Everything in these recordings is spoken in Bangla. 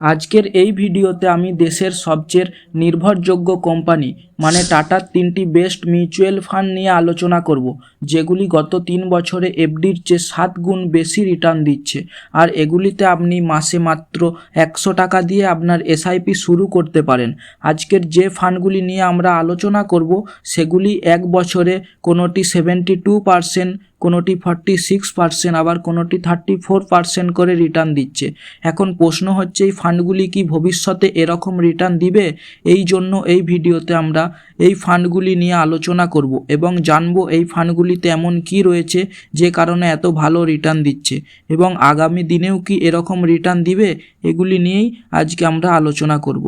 আজকের এই ভিডিওতে আমি দেশের সবচেয়ে নির্ভরযোগ্য কোম্পানি মানে টাটার তিনটি বেস্ট মিউচুয়াল ফান্ড নিয়ে আলোচনা করব, যেগুলি গত তিন বছরে এফডির চেয়ে সাত গুণ বেশি রিটার্ন দিচ্ছে। আর এগুলিতে আপনি মাসে মাত্র একশো টাকা দিয়ে আপনার এসআইপি শুরু করতে পারেন। আজকের যে ফান্ডগুলি নিয়ে আমরা আলোচনা করব, সেগুলি এক বছরে কোনোটি সেভেন্টি টু পারসেন্ট, কোনোটি ফর্টি সিক্স পার্সেন্ট, আবার কোনোটি থার্টি ফোর পার্সেন্ট করে রিটার্ন দিচ্ছে। এখন প্রশ্ন হচ্ছে, এই ফান্ডগুলি কি ভবিষ্যতে এরকম রিটার্ন দিবে? এই জন্য এই ভিডিওতে আমরা এই ফান্ডগুলি নিয়ে আলোচনা করব এবং জানব এই ফান্ডগুলিতে এমন কি রয়েছে যে কারণে এত ভালো রিটার্ন দিচ্ছে। এবং আগামী দিনেও কি এরকম রিটার্ন দিবে? এগুলি নিয়েই আজকে আমরা আলোচনা করব।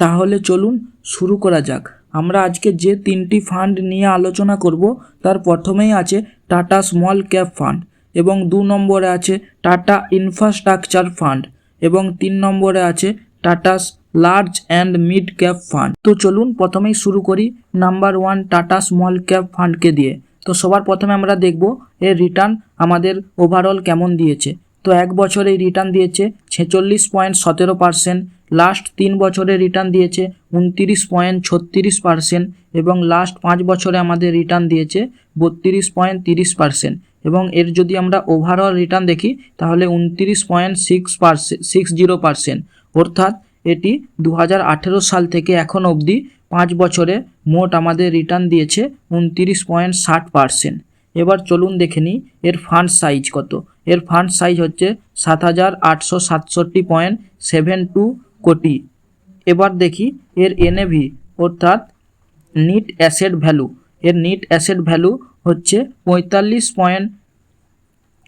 তাহলে চলুন শুরু করা যাক। আমরা আজকে যে তিনটি ফান্ড নিয়ে আলোচনা করব, তার প্রথমেই আছে টাটা স্মল ক্যাপ ফান্ড এবং দু নম্বরে আছে টাটা ইনফ্রাস্ট্রাকচার ফান্ড এবং তিন নম্বরে আছে Tata's large and mid cap fund তো চলুন প্রথমেই শুরু করি number one Tata small cap ফান্ডকে দিয়ে। তো সবার প্রথমে আমরা দেখব এর রিটার্ন আমাদের ওভারঅল কেমন দিয়েছে। তো এক বছরে রিটার্ন দিয়েছে ছেচল্লিশ পয়েন্ট সতেরো পার্সেন্ট লাস্ট তিন বছরে রিটার্ন দিয়েছে উনতিরিশ পয়েন্ট ছত্রিশ পার্সেন্ট এবং লাস্ট পাঁচ বছরে আমাদের রিটার্ন দিয়েছে বত্রিশ পয়েন্ট তিরিশ পার্সেন্ট এবং এর যদি আমরা ওভারঅল রিটার্ন দেখি তাহলে উনতিরিশ point six percent six zero percent. অর্থাৎ এটি দু হাজার আঠেরো সাল থেকে এখন অবধি পাঁচ বছরে মোট আমাদের রিটার্ন দিয়েছে উনতিরিশ পয়েন্ট ষাট পার্সেন্ট এবার চলুন দেখে নিই এর ফান্ড সাইজ কত। এর ফান্ড সাইজ হচ্ছে সাত হাজার আটশো সাতষট্টি পয়েন্ট সেভেন টু কোটি। এবার দেখি এর এনএভি অর্থাৎ নিট অ্যাসেট ভ্যালু এর নিট অ্যাসেট ভ্যালু হচ্ছে পঁয়তাল্লিশ পয়েন্ট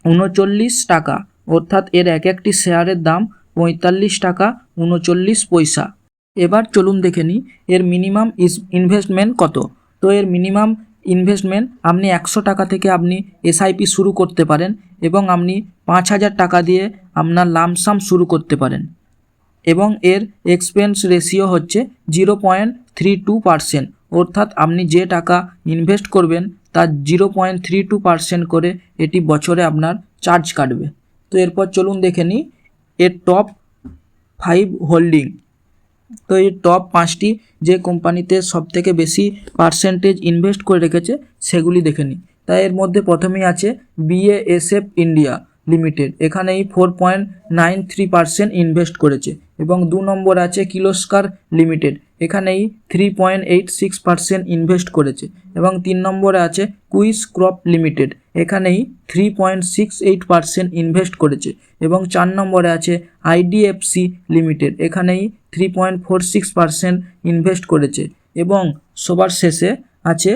উনচল্লিশ টাকা, অর্থাৎ এর এক একটি শেয়ারের দাম পঁয়তাল্লিশ টাকা উনচল্লিশ পয়সা। এবার চলুন দেখে নিই, এর মিনিমাম ইনভেস্টমেন্ট কত? তো এর মিনিমাম ইনভেস্টমেন্ট আপনি একশো টাকা থেকে আপনি এসআইপি শুরু করতে পারেন এবং আপনি পাঁচ হাজার টাকা দিয়ে আপনার লামসাম শুরু করতে পারেন। এবং এর এক্সপেন্স রেশিও হচ্ছে zero point three two percent অর্থাৎ আপনি যে টাকা ইনভেস্ট করবেন, তার zero point three two percent করে এটি বছরে আপনার চার্জ কাটবে। তো এরপর চলুন দেখে নিই এর টপ ফাইভ হোল্ডিং তো এই টপ পাঁচটি যে কোম্পানিতে সবথেকে বেশি পার্সেন্টেজ ইনভেস্ট করে রেখেছে, সেগুলি দেখে নিই। তাই এর মধ্যে প্রথমেই আছে বিএএসএফ ইন্ডিয়া লিমিটেড এখানেই four point nine three percent invest করেছে। এবং দু নম্বর আছে কিলোস্কার লিমিটেড এখানেই three point eight six percent invest করেছে এবং তিন নম্বরে আছে কুইস ক্রপ লিমিটেড এখানেই three point six eight percent invest করেছে এবং চার নম্বরে আছে আইডিএফসি লিমিটেড এখানেই three point four six percent invest করেছে এবং সবার শেষে আছে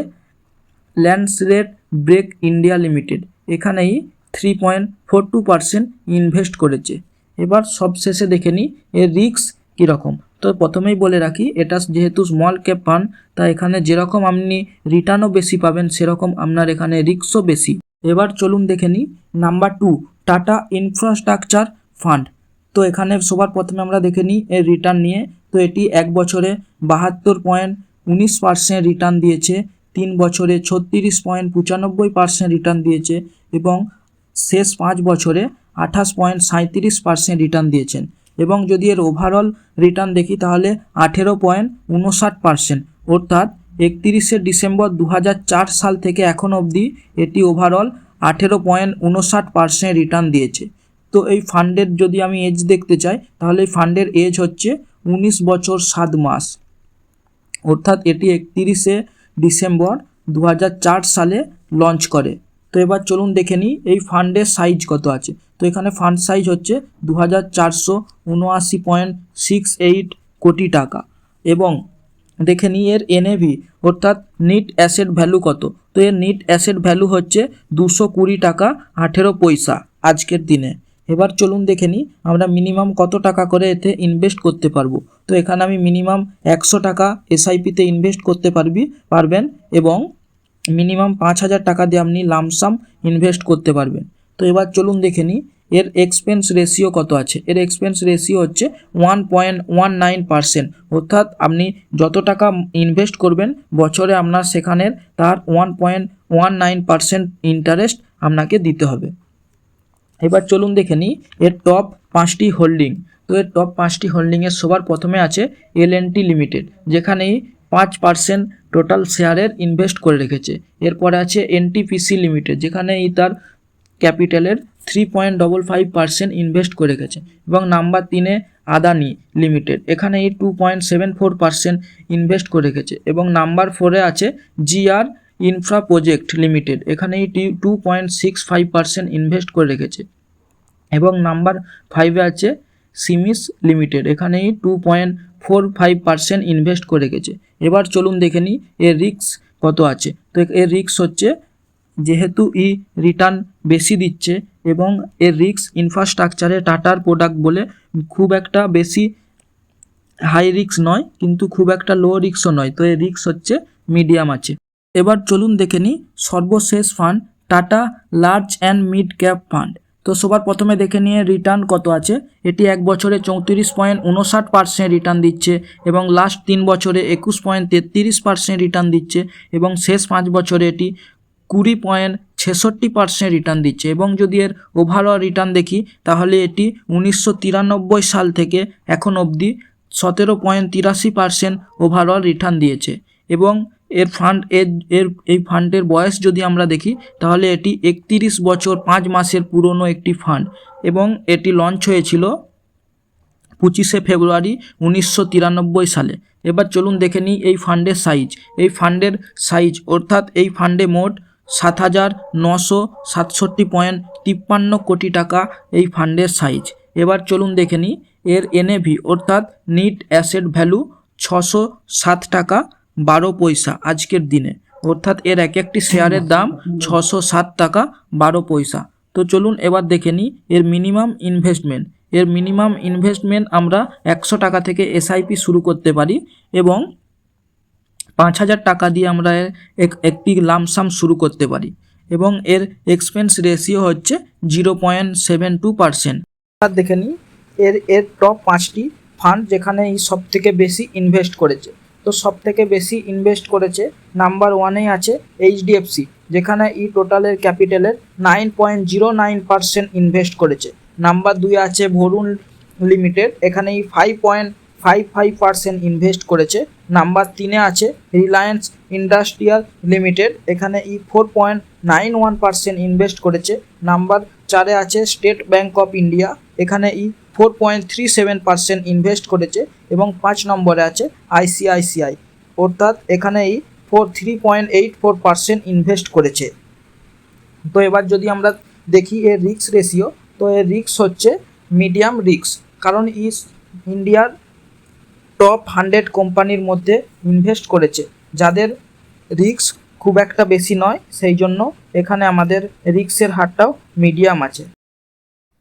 ল্যান্ডসরেট ব্রেক ইন্ডিয়া লিমিটেড এখানেই three point four two percent invest করেছে। এবার সবশেষে দেখে নিই, এর রিস্ক কীরকম? তো প্রথমেই বলে রাখি, এটা যেহেতু স্মল ক্যাপ ফান্ড তা এখানে যেরকম আপনি রিটার্নও বেশি পাবেন, সেরকম আপনার এখানে রিক্সও বেশি। এবার চলুন দেখে নিই। Number two Tata infrastructure fund তো এখানে সবার প্রথমে আমরা দেখে নিই এর রিটার্ন নিয়ে। তো এটি এক বছরে বাহাত্তর পয়েন্ট উনিশ পার্সেন্ট রিটার্ন দিয়েছে, তিন বছরে ছত্রিশ পয়েন্ট পঁচানব্বই পার্সেন্ট রিটার্ন দিয়েছে এবং শেষ পাঁচ বছরে আঠাশ পয়েন্ট সাঁত্রিশ পার্সেন্ট রিটার্ন দিয়েছেন। এবং যদি এর ওভারঅল রিটার্ন দেখি তাহলে আঠেরো পয়েন্ট উনষাট পার্সেন্ট অর্থাৎ একতিরিশে ডিসেম্বর দু হাজার চার সাল থেকে এখন অবধি এটি ওভারঅল আঠেরো পয়েন্ট উনষাট পার্সেন্ট রিটার্ন দিয়েছে। তো এই ফান্ডের যদি আমি এজ দেখতে চাই, তাহলে এই ফান্ডের এজ হচ্ছে উনিশ বছর সাত মাস। অর্থাৎ এটি একতিরিশে ডিসেম্বর দু হাজার চার সালে লঞ্চ করে। তো এবার চলুন দেখে নিই, এই ফান্ডের সাইজ কত আছে? তো এখানে ফান্ড সাইজ হচ্ছে দু হাজার চারশো উনআশি পয়েন্ট সিক্স এইট কোটি টাকা। এবং দেখে নিই এর এনএভি অর্থাৎ নিট অ্যাসেট ভ্যালু কত? তো এর নিট অ্যাসেট ভ্যালু হচ্ছে দুশো কুড়ি টাকা আঠেরো পয়সা আজকের দিনে। এবার চলুন দেখে নিই আমরা মিনিমাম কত টাকা করে এতে ইনভেস্ট করতে পারব। তো এখানে আমি মিনিমাম একশো টাকা এসআইপিতে ইনভেস্ট করতে পারবি, পারবেন এবং মিনিমাম পাঁচ হাজার টাকা দিয়ে আপনি লামসাম ইনভেস্ট করতে পারবেন। তো এবার চলুন দেখে নিই এর এক্সপেন্স রেশিও কত আছে? এর এক্সপেন্স রেশিও হচ্ছে one point one nine percent অর্থাৎ আপনি যত টাকা ইনভেস্ট করবেন, বছরে আপনার সেখানের তার one point one nine percent interest আপনাকে দিতে হবে। এবার চলুন দেখে নিই, এর টপ পাঁচটি হোল্ডিং তো এর টপ পাঁচটি হোল্ডিংয়ের সবার প্রথমে আছে এল লিমিটেড যেখানেই পাঁচ পার্সেন্ট টোটাল শেয়ারের ইনভেস্ট করে রেখেছে। এরপরে আছে এনটিপিসি লিমিটেড যেখানে এই তার ক্যাপিটালের three point double five percent invest করে রেখেছে এবং নাম্বার তিনে আদানি লিমিটেড এখানে এই two point seven four percent invest করে রেখেছে এবং নাম্বার ফোরে আছে জিআর ইনফ্রা প্রজেক্ট লিমিটেড এখানে এই two point six five percent invest করে রেখেছে এবং নাম্বার ফাইভে আছে সিমিস লিমিটেড এখানেই two point four five percent invest করে রেখেছে এবার চলুন দেখে নিই এর রিস্ক কত আছে। তো এর রিস্ক হচ্ছে যেহেতু ই রিটার্ন বেশি দিচ্ছে এবং এর রিক্স ইনফ্রাস্ট্রাকচারে টাটার প্রোডাক্ট বলে খুব একটা বেশি হাই রিস্ক নয়, কিন্তু খুব একটা লো রিক্সও নয়। তো এর রিক্স হচ্ছে মিডিয়াম আছে। এবার চলুন দেখে নিই সর্বশেষ fund Tata large and mid cap fund তো সবার প্রথমে দেখে নিয়ে রিটার্ন কত আছে? এটি এক বছরে চৌত্রিশ পয়েন্ট উনষাট পার্সেন্ট রিটার্ন দিচ্ছে এবং লাস্ট তিন বছরে একুশ পয়েন্ট তেত্রিশ পার্সেন্ট রিটার্ন দিচ্ছে এবং শেষ পাঁচ বছরে এটি কুড়ি পয়েন্ট ছেষট্টি পার্সেন্ট রিটার্ন দিচ্ছে এবং যদি এর ওভারঅল রিটার্ন দেখি, তাহলে এটি উনিশশো তিরানব্বই সাল থেকে এখন অবধি সতেরো পয়েন্ট তিরাশি পার্সেন্ট ওভারঅল রিটার্ন দিয়েছে এবং এর ফান্ড এর এর, এই ফান্ডের বয়স যদি আমরা দেখি, তাহলে এটি একতিরিশ বছর পাঁচ মাসের পুরনো একটি ফান্ড এবং এটি লঞ্চ হয়েছিল পঁচিশে ফেব্রুয়ারি উনিশশো তিরানব্বই সালে। এবার চলুন দেখে নিই এই ফান্ডের সাইজ এই ফান্ডের সাইজ অর্থাৎ এই ফান্ডে মোট সাত হাজার নশো সাতষট্টি পয়েন্ট তিপ্পান্ন কোটি টাকা এই ফান্ডের সাইজ। এবার চলুন দেখে নিই, এর এনএভি অর্থাৎ নিট অ্যাসেট ভ্যালু ছশো সাত টাকা বারো পয়সা আজকের দিনে। অর্থাৎ এর এক একটি শেয়ারের দাম ছশো সাত টাকা বারো পয়সা। তো চলুন এবার দেখে নিই এর মিনিমাম ইনভেস্টমেন্ট। এর মিনিমাম ইনভেস্টমেন্ট আমরা একশো টাকা থেকে এসআইপি শুরু করতে পারি এবং পাঁচ হাজার টাকা দিয়ে আমরা এক- একটি লামসাম শুরু করতে পারি। এবং এর এক্সপেন্স রেশিও হচ্ছে zero point seven two percent দেখে নিই এর এর টপ পাঁচটি ফান্ড যেখানে এই সব থেকে বেশি ইনভেস্ট করেছে। তো সব থেকে বেশি ইনভেস্ট করেছে নাম্বার ওয়ানেই আছে এইচডিএফসি যেখানে ই টোটালের ক্যাপিটালের nine point zero nine percent invest করেছে। নাম্বার দুই আছে ভরুন লিমিটেড এখানে এই five point five five percent invest করেছে। নাম্বার তিনে আছে রিলায়েন্স ইন্ডাস্ট্রিয়াল লিমিটেড এখানে ই four point nine one percent invest করেছে। নাম্বার চারে আছে স্টেট ব্যাঙ্ক অফ ইন্ডিয়া এখানে ই four point three seven percent invest করেছে এবং পাঁচ নম্বরে আছে আইসিআইসিআই অর্থাৎ এখানে এই four three point eight four percent invest করেছে। তো এবার যদি আমরা দেখি এর রিক্স রেশিও তো এর রিক্স হচ্ছে মিডিয়াম রিক্স কারণ ইস ইন্ডিয়ার টপ হান্ড্রেড কোম্পানির মধ্যে ইনভেস্ট করেছে। যাদের রিক্স খুব একটা বেশি নয়, সেই জন্য এখানে আমাদের রিক্সের হারটাও মিডিয়াম আছে।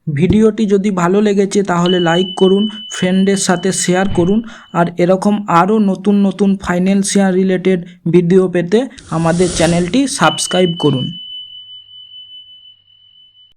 ভিডিওটি যদি ভালো লেগেছে, তাহলে লাইক করুন ফ্রেন্ডের সাথে শেয়ার করুন, আর এরকম আরও নতুন নতুন ফাইন্যান্সিয়াল রিলেটেড ভিডিও পেতে আমাদের চ্যানেলটি সাবস্ক্রাইব করুন।